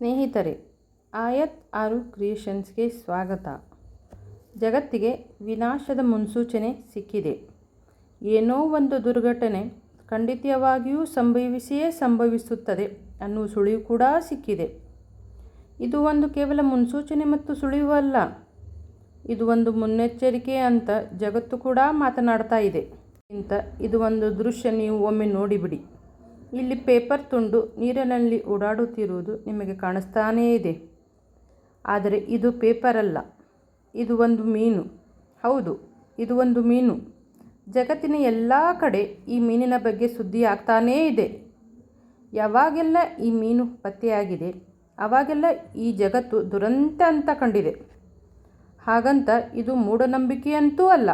ಸ್ನೇಹಿತರೆ, ಆಯತ್ ಆರು ಕ್ರಿಯೇಷನ್ಸ್ಗೆ ಸ್ವಾಗತ. ಜಗತ್ತಿಗೆ ವಿನಾಶದ ಮುನ್ಸೂಚನೆ ಸಿಕ್ಕಿದೆ. ಏನೋ ಒಂದು ದುರ್ಘಟನೆ ಖಂಡಿತವಾಗಿಯೂ ಸಂಭವಿಸಿಯೇ ಸಂಭವಿಸುತ್ತದೆ ಅನ್ನುವ ಸುಳಿವು ಕೂಡ ಸಿಕ್ಕಿದೆ. ಇದು ಒಂದು ಕೇವಲ ಮುನ್ಸೂಚನೆ ಮತ್ತು ಸುಳಿವು ಅಲ್ಲ, ಇದು ಒಂದು ಮುನ್ನೆಚ್ಚರಿಕೆ ಅಂತ ಜಗತ್ತು ಕೂಡ ಮಾತನಾಡ್ತಾ ಇದೆ. ಇಂಥ ಇದು ಒಂದು ದೃಶ್ಯ ನೀವು ಒಮ್ಮೆ ನೋಡಿಬಿಡಿ. ಇಲ್ಲಿ ಪೇಪರ್ ತುಂಡು ನೀರಿನಲ್ಲಿ ಓಡಾಡುತ್ತಿರುವುದು ನಿಮಗೆ ಕಾಣಿಸ್ತಾನೇ ಇದೆ. ಆದರೆ ಇದು ಪೇಪರ್ ಅಲ್ಲ. ಇದು ಒಂದು ಮೀನು. ಹೌದು, ಇದು ಒಂದು ಮೀನು. ಜಗತ್ತಿನ ಎಲ್ಲ ಕಡೆ ಈ ಮೀನಿನ ಬಗ್ಗೆ ಸುದ್ದಿ ಆಗ್ತಾನೇ ಇದೆ. ಯಾವಾಗೆಲ್ಲ ಈ ಮೀನು ಪತ್ತೆಯಾಗಿದೆ ಆವಾಗೆಲ್ಲ ಈ ಜಗತ್ತು ದುರಂತ ಅಂತ ಕಂಡಿದೆ. ಹಾಗಂತ ಇದು ಮೂಢನಂಬಿಕೆಯಂತೂ ಅಲ್ಲ.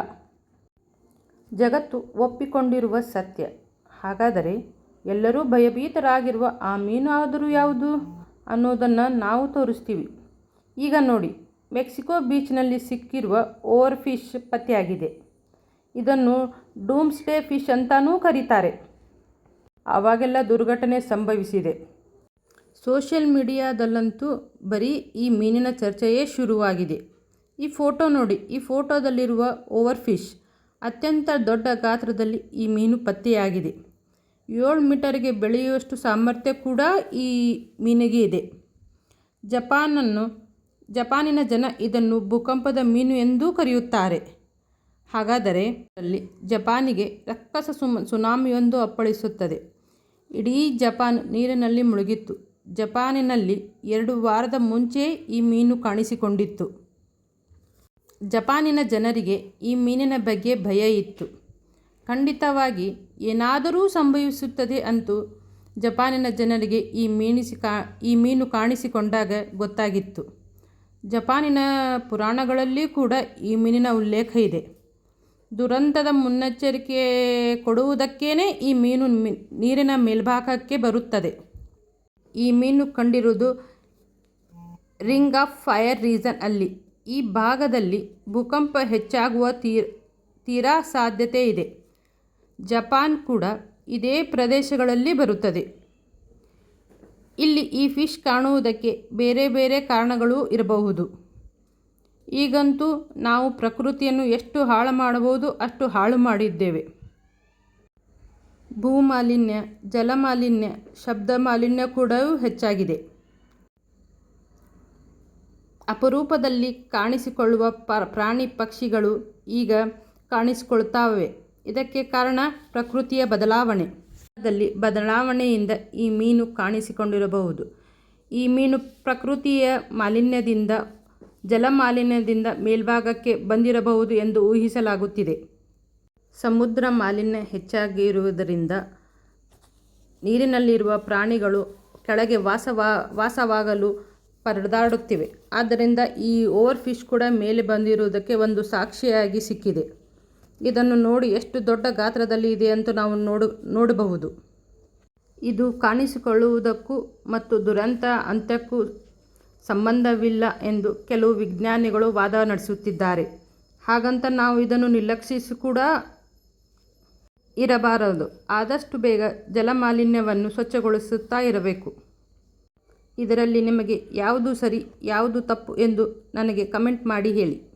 ಜಗತ್ತು ಒಪ್ಪಿಕೊಂಡಿರುವ ಸತ್ಯ. ಹಾಗಾದರೆ ಎಲ್ಲರೂ ಭಯಭೀತರಾಗಿರುವ ಆ ಮೀನು ಆದರೂ ಯಾವುದು ಅನ್ನೋದನ್ನು ನಾವು ತೋರಿಸ್ತೀವಿ. ಈಗ ನೋಡಿ, ಮೆಕ್ಸಿಕೋ ಬೀಚ್ನಲ್ಲಿ ಸಿಕ್ಕಿರುವ ಓವರ್ ಫಿಶ್ ಪತ್ತೆಯಾಗಿದೆ. ಇದನ್ನು ಡೂಮ್ಸ್ಡೇ ಫಿಶ್ ಅಂತಲೂ ಕರೀತಾರೆ. ಆವಾಗೆಲ್ಲ ದುರ್ಘಟನೆ ಸಂಭವಿಸಿದೆ. ಸೋಷಿಯಲ್ ಮೀಡಿಯಾದಲ್ಲಂತೂ ಬರೀ ಈ ಮೀನಿನ ಚರ್ಚೆಯೇ ಶುರುವಾಗಿದೆ. ಈ ಫೋಟೋ ನೋಡಿ, ಈ ಫೋಟೋದಲ್ಲಿರುವ ಓವರ್ ಫಿಶ್ ಅತ್ಯಂತ ದೊಡ್ಡ ಗಾತ್ರದಲ್ಲಿ ಈ ಮೀನು ಪತ್ತೆಯಾಗಿದೆ. ಏಳು ಮೀಟರ್ಗೆ ಬೆಳೆಯುವಷ್ಟು ಸಾಮರ್ಥ್ಯ ಕೂಡ ಈ ಮೀನಿಗೆ ಇದೆ. ಜಪಾನನ್ನು, ಜಪಾನಿನ ಜನ ಇದನ್ನು ಭೂಕಂಪದ ಮೀನು ಎಂದೂ ಕರೆಯುತ್ತಾರೆ. ಹಾಗಾದರೆ ಅಲ್ಲಿ ಜಪಾನಿಗೆ ರಕ್ಕಸ ಸುಮ, ಸುನಾಮಿಯೊಂದು ಅಪ್ಪಳಿಸುತ್ತದೆ. ಇಡೀ ಜಪಾನ್ ನೀರಿನಲ್ಲಿ ಮುಳುಗಿತ್ತು. ಜಪಾನಿನಲ್ಲಿ ಎರಡು ವಾರದ ಮುಂಚೆ ಈ ಮೀನು ಕಾಣಿಸಿಕೊಂಡಿತ್ತು. ಜಪಾನಿನ ಜನರಿಗೆ ಈ ಮೀನಿನ ಬಗ್ಗೆ ಭಯ ಇತ್ತು. ಖಂಡಿತವಾಗಿ ಏನಾದರೂ ಸಂಭವಿಸುತ್ತದೆ ಅಂತೂ ಜಪಾನಿನ ಜನರಿಗೆ ಈ ಮೀನಿಸಿ ಕಾ, ಈ ಮೀನು ಕಾಣಿಸಿಕೊಂಡಾಗ ಗೊತ್ತಾಗಿತ್ತು. ಜಪಾನಿನ ಪುರಾಣಗಳಲ್ಲಿ ಕೂಡ ಈ ಮೀನಿನ ಉಲ್ಲೇಖ ಇದೆ. ದುರಂತದ ಮುನ್ನೆಚ್ಚರಿಕೆ ಕೊಡುವುದಕ್ಕೇ ಈ ಮೀನು ನೀರಿನ ಮೇಲ್ಭಾಗಕ್ಕೆ ಬರುತ್ತದೆ. ಈ ಮೀನು ಕಂಡಿರುವುದು ರಿಂಗ್ ಆಫ್ ಫೈರ್ ರೀಸನ್ ಅಲ್ಲಿ. ಈ ಭಾಗದಲ್ಲಿ ಭೂಕಂಪ ಹೆಚ್ಚಾಗುವ ತೀರ್, ತೀರಾ ಸಾಧ್ಯತೆ ಇದೆ. ಜಪಾನ್ ಕೂಡ ಇದೇ ಪ್ರದೇಶಗಳಲ್ಲಿ ಬರುತ್ತದೆ. ಇಲ್ಲಿ ಈ ಫಿಶ್ ಕಾಣುವುದಕ್ಕೆ ಬೇರೆ ಬೇರೆ ಕಾರಣಗಳು ಇರಬಹುದು. ಈಗಂತೂ ನಾವು ಪ್ರಕೃತಿಯನ್ನು ಎಷ್ಟು ಹಾಳು ಮಾಡಬಹುದು ಅಷ್ಟು ಹಾಳು ಮಾಡಿದ್ದೇವೆ. ಭೂಮಾಲಿನ್ಯ, ಜಲಮಾಲಿನ್ಯ ಶಬ್ದ ಮಾಲಿನ್ಯ ಕೂಡ ಹೆಚ್ಚಾಗಿದೆ. ಅಪರೂಪದಲ್ಲಿ ಕಾಣಿಸಿಕೊಳ್ಳುವ ಪ್ರಾಣಿ ಪಕ್ಷಿಗಳು ಈಗ ಕಾಣಿಸಿಕೊಳ್ತಾವೆ. ಇದಕ್ಕೆ ಕಾರಣ ಪ್ರಕೃತಿಯ ಬದಲಾವಣೆ. ಬದಲಾವಣೆಯಿಂದ ಈ ಮೀನು ಕಾಣಿಸಿಕೊಂಡಿರಬಹುದು. ಈ ಮೀನು ಪ್ರಕೃತಿಯ ಮಾಲಿನ್ಯದಿಂದ, ಜಲಮಾಲಿನ್ಯದಿಂದ ಮೇಲ್ಭಾಗಕ್ಕೆ ಬಂದಿರಬಹುದು ಎಂದು ಊಹಿಸಲಾಗುತ್ತಿದೆ. ಸಮುದ್ರ ಮಾಲಿನ್ಯ ಹೆಚ್ಚಾಗಿರುವುದರಿಂದ ನೀರಿನಲ್ಲಿರುವ ಪ್ರಾಣಿಗಳು ಕೆಳಗೆ ವಾಸವಾ, ವಾಸವಾಗಲು ಪರದಾಡುತ್ತಿವೆ. ಆದ್ದರಿಂದ ಈ ಓವರ್ ಫಿಶ್ ಕೂಡ ಮೇಲೆ ಬಂದಿರುವುದಕ್ಕೆ ಒಂದು ಸಾಕ್ಷಿಯಾಗಿ ಸಿಕ್ಕಿದೆ. ಇದನ್ನು ನೋಡಿ ಎಷ್ಟು ದೊಡ್ಡ ಗಾತ್ರದಲ್ಲಿ ಇದೆ ಅಂತ ನಾವು ನೋಡು, ನೋಡಬಹುದು. ಇದು ಕಾಣಿಸಿಕೊಳ್ಳುವುದಕ್ಕೂ ಮತ್ತು ದುರಂತ ಅಂತ್ಯಕ್ಕೂ ಸಂಬಂಧವಿಲ್ಲ ಎಂದು ಕೆಲವು ವಿಜ್ಞಾನಿಗಳು ವಾದ ನಡೆಸುತ್ತಿದ್ದಾರೆ. ಹಾಗಂತ ನಾವು ಇದನ್ನು ನಿರ್ಲಕ್ಷಿಸಿ ಕೂಡ ಇರಬಾರದು. ಆದಷ್ಟು ಬೇಗ ಜಲಮಾಲಿನ್ಯವನ್ನು ಸ್ವಚ್ಛಗೊಳಿಸುತ್ತಾ ಇರಬೇಕು. ಇದರಲ್ಲಿ ನಿಮಗೆ ಯಾವುದು ಸರಿ, ಯಾವುದು ತಪ್ಪು ಎಂದು ನನಗೆ ಕಮೆಂಟ್ ಮಾಡಿ ಹೇಳಿ.